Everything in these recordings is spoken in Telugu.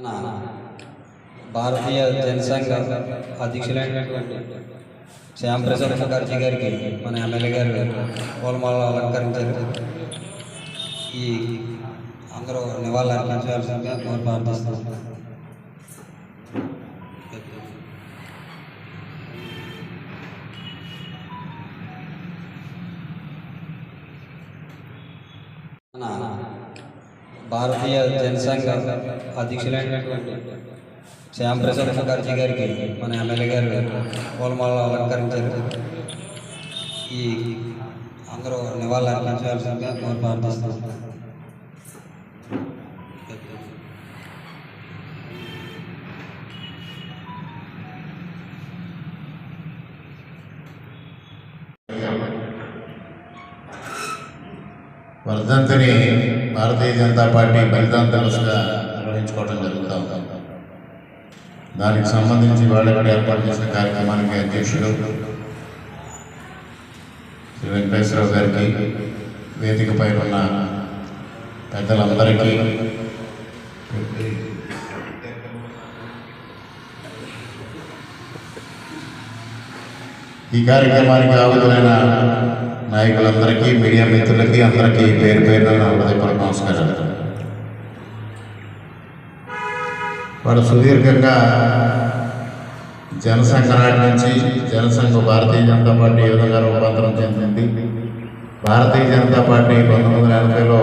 మన భారతీయ జనసంఘ అధ్యక్షులైనటువంటి శ్యాంప్రసాద్ ముఖర్జీ గారికి మన ఎమ్మెల్యే గారు పూలమాల అలంకరించారు ఈ అందరూ నివాళులు అర్పించవలసిందిగా మేము ప్రార్థిస్తున్నాం మన భారతీయ జనసంఘ అధ్యక్షులైనటువంటి శ్యాంప్రసాద్ ముఖర్జీ గారికి మన ఎమ్మెల్యే గారు పూలమాల అలంకరించారు ఈ అందరూ నివాళులు అర్పించవలసిందిగా మేము ప్రార్థిస్తున్నాం వర్ధంతిని భారతీయ జనతా పార్టీ బలిదాన దివస్గా నిర్వహించుకోవడం జరుగుతూ ఉంది. దానికి సంబంధించి వాళ్ళు ఇక్కడ ఏర్పాటు చేసిన కార్యక్రమానికి అధ్యక్షుడు శ్రీ వెంకటేశ్వరరావు గారికి వేదిక పైన ఉన్న పెద్దలందరికీ ఈ కార్యక్రమానికి ఆవులైన నాయకులందరికీ మీడియా మిత్రులకి అందరికీ పేరు పేరున నా హృదయపూర్వక నమస్కారాలు. వాడు సుదీర్ఘంగా జనసంఘ నాటి నుంచి జనసంఘ భారతీయ జనతా పార్టీ ఏ విధంగా రూపాంతరం చెందింది. భారతీయ జనతా పార్టీ పంతొమ్మిది వందల ఎనభైలో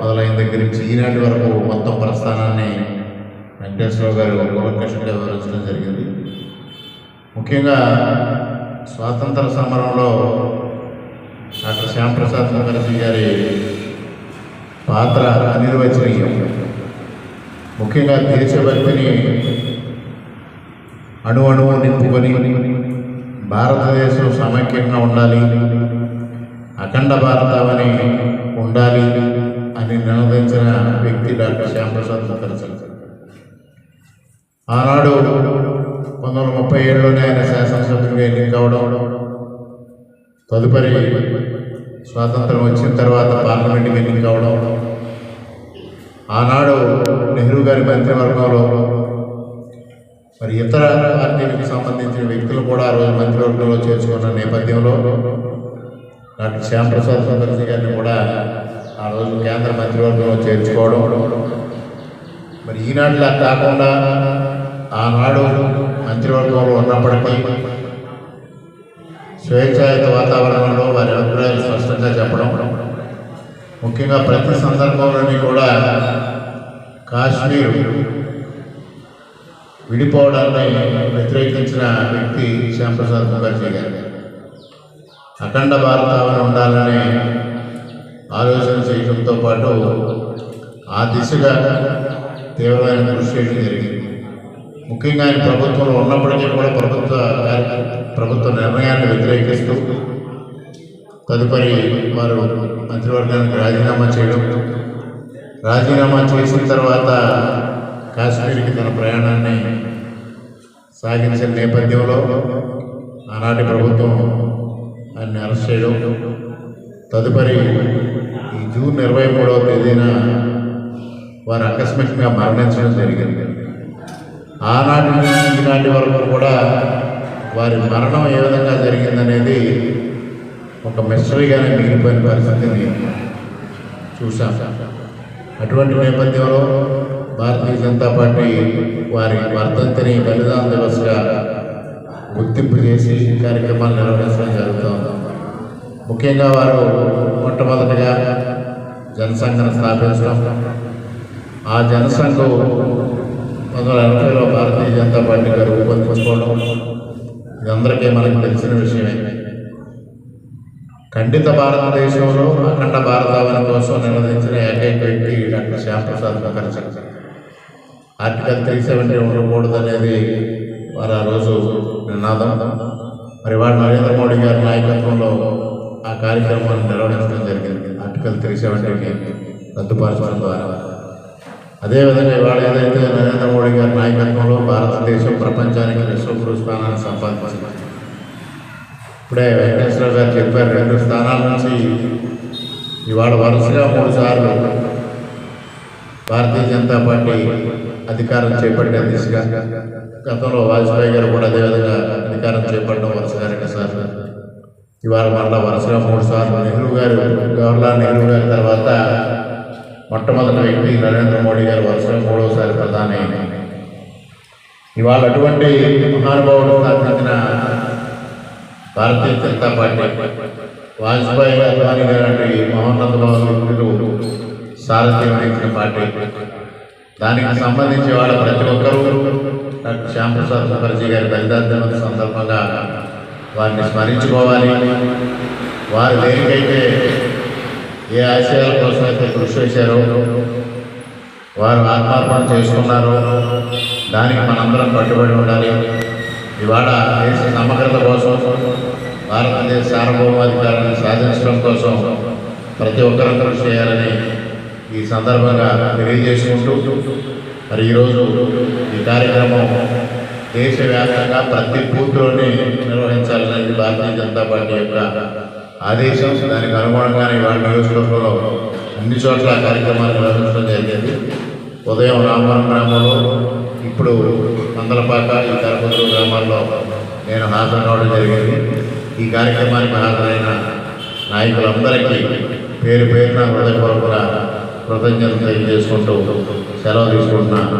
మొదలైన దగ్గర నుంచి ఈనాటి వరకు మొత్తం ప్రస్థానాన్ని వెంకటేశ్వరరావు గారు కూలంకషంగా వివరించడం జరిగింది. ముఖ్యంగా స్వాతంత్ర సమరంలో డాక్టర్ శ్యాంప్రసాద్ ముఖర్జీ గారి పాత్ర అనిర్వచనీయం. ముఖ్యంగా దేశభక్తిని అణు అణువు నింపుకొని భారతదేశం సమైక్యంగా ఉండాలి అఖండ భారతావని ఉండాలి అని నినదించిన వ్యక్తి డాక్టర్ శ్యాంప్రసాద్ ముఖర్జీ. ఆనాడు పంతొమ్మిది వందల ముప్పై ఏడులోనే ఆయన శాసనసభ్యుడిగా ఎన్నికవడం తదుపరి స్వాతంత్రం వచ్చిన తర్వాత పార్లమెంట్కి ఎన్నికవడం ఆనాడు నెహ్రూ గారి మంత్రివర్గంలో మరి ఇతర పార్టీలకు సంబంధించిన వ్యక్తులు కూడా ఆ రోజు మంత్రివర్గంలో చేర్చుకున్న నేపథ్యంలో డాక్టర్ శ్యాంప్రసాద్ ముఖర్జీ గారిని కూడా ఆ రోజు కేంద్ర మంత్రివర్గంలో చేర్చుకోవడం. మరి ఈనాటిలా కాకుండా ఆనాడు మంత్రివర్గంలో ఉన్నప్పటికీ స్వేచ్ఛాయుత వాతావరణంలో వారి అభిప్రాయాలు స్పష్టంగా చెప్పడం. ముఖ్యంగా ప్రతి సందర్భంలోని కూడా కాశ్మీర్ విడిపోవడాన్ని వ్యతిరేకించిన వ్యక్తి శ్యాంప్రసాద్ ముఖర్జీ గారు. అఖండ భారతావని ఉండాలనే ఆలోచన చేయడంతో పాటు ఆ దిశగా తీవ్రమైన కృషి చేయడం జరిగింది. ముఖ్యంగా ఆయన ప్రభుత్వంలో ఉన్నప్పటికీ కూడా ప్రభుత్వ ప్రభుత్వ నిర్ణయాన్ని వ్యతిరేకిస్తూ తదుపరి వారు మంత్రివర్గానికి రాజీనామా చేయడం రాజీనామా చేసిన తర్వాత కాశ్మీర్కి తన ప్రయాణాన్ని సాగించిన నేపథ్యంలో ఆనాటి ప్రభుత్వం ఆయన్ని అరెస్ట్ చేయడం తదుపరి ఈ జూన్ ఇరవై మూడవ తేదీన వారు ఆకస్మికంగా మరణించడం జరిగింది. ఆనాటి నుంచి ఈనాటి వరకు కూడా వారి మరణం ఏ విధంగా జరిగిందనేది ఒక మిస్టరీగానే మిగిలిపోయిన పరిస్థితిని చూసాం అటువంటి నేపథ్యంలో భారతీయ జనతా పార్టీ వారి వర్ధంతిని బలిదాన దివస్గా గుర్తింపు చేసి కార్యక్రమాలు నిర్వహించడం జరుగుతుంది ముఖ్యంగా వారు మొట్టమొదటిగా జనసంఘను స్థాపించడం ఆ జనసంఘం పంతొమ్మిది వందల ఎనభైలో భారతీయ జనతా పార్టీ గారు రూపొందించుకోవడం ఇది అందరికీ మనకు తెలిసిన విషయమే. ఖండిత భారతదేశంలో అఖండ భారతావని కోసం నిర్వహించిన ఏకైక వ్యక్తి doctor Shyamprasad Mukherjee. Article three seventy ఉండకూడదు అనేది వారు ఆ రోజు నినాదం. మరి వాడు నరేంద్ర మోడీ గారి నాయకత్వంలో ఆ కార్యక్రమాన్ని నిర్వహించడం జరిగింది. ఆర్టికల్ త్రీ సెవెంటీని రద్దుపరచడం ద్వారా. అదేవిధంగా ఇవాళ ఏదైతే నరేంద్ర మోడీ గారి నాయకత్వంలో భారతదేశం ప్రపంచానికి విశ్వగురు స్థానాన్ని సంపాదించింది. ఇప్పుడే వెంకటేశ్వర గారు చెప్పారు రెండు స్థానాల నుంచి ఇవాళ వరుసగా మూడు సార్లు భారతీయ జనతా పార్టీ అధికారం చేపట్టే దిశగా గతంలో వాజ్పేయి గారు కూడా అదేవిధంగా అధికారం చేపట్టడం వరుసగా సార్ ఇవాళ మళ్ళా వరుసగా మూడు సార్లు నెహ్రూ గారు జవహర్లాల్ నెహ్రూ గారి తర్వాత మొట్టమొదటి వ్యక్తి నరేంద్ర మోడీ గారు వరుసగా మూడవసారి ప్రధాని. ఇవాళ అటువంటి మహానుభావుడు స్థాపించిన భారతీయ జనతా పార్టీ వాజ్పేయి అద్వానీ గారి మహోన్నత వ్యక్తులు సారథ్యం వహించిన పార్టీ. దానికి సంబంధించి వాళ్ళ ప్రతి ఒక్కరూ డాక్టర్ శ్యాంప్రసాద్ ముఖర్జీ గారి దళితాధ్యమన సందర్భంగా వారిని స్మరించుకోవాలి. వారు దేనికైతే ఏ ఆశయాల కోసం అయితే కృషి చేశారో వారు ఆత్మార్పణ చేసుకున్నారో దానికి మనందరం కట్టుబడి ఉండాలి. ఇవాళ దేశ సమగ్రత కోసం భారతదేశ సార్వభౌమాధికారాన్ని సాధించడం కోసం ప్రతి ఒక్కరూ కృషి చేయాలని ఈ సందర్భంగా తెలియజేసుకుంటూ మరి ఈరోజు ఈ కార్యక్రమం దేశవ్యాప్తంగా ప్రతి బూత్లోనే నిర్వహించాలనేది భారతీయ జనతా పార్టీ యొక్క ఆదేశం దానికి అనుగుణంగానే ఇవాళ నియోజకవర్గంలో అన్ని చోట్ల కార్యక్రమాలు నిర్వహించడం జరిగింది. ఉదయం రామవరం గ్రామంలో ఇప్పుడు మందలపాక ఈ కరపతులు గ్రామాల్లో నేను హాజరు కావడం జరిగింది. ఈ కార్యక్రమానికి హాజరైన నాయకులందరికీ పేరు పేరున హృదయపూర్వక కృతజ్ఞతలు తెలియజేసుకుంటూ సెలవు తీసుకుంటున్నాను.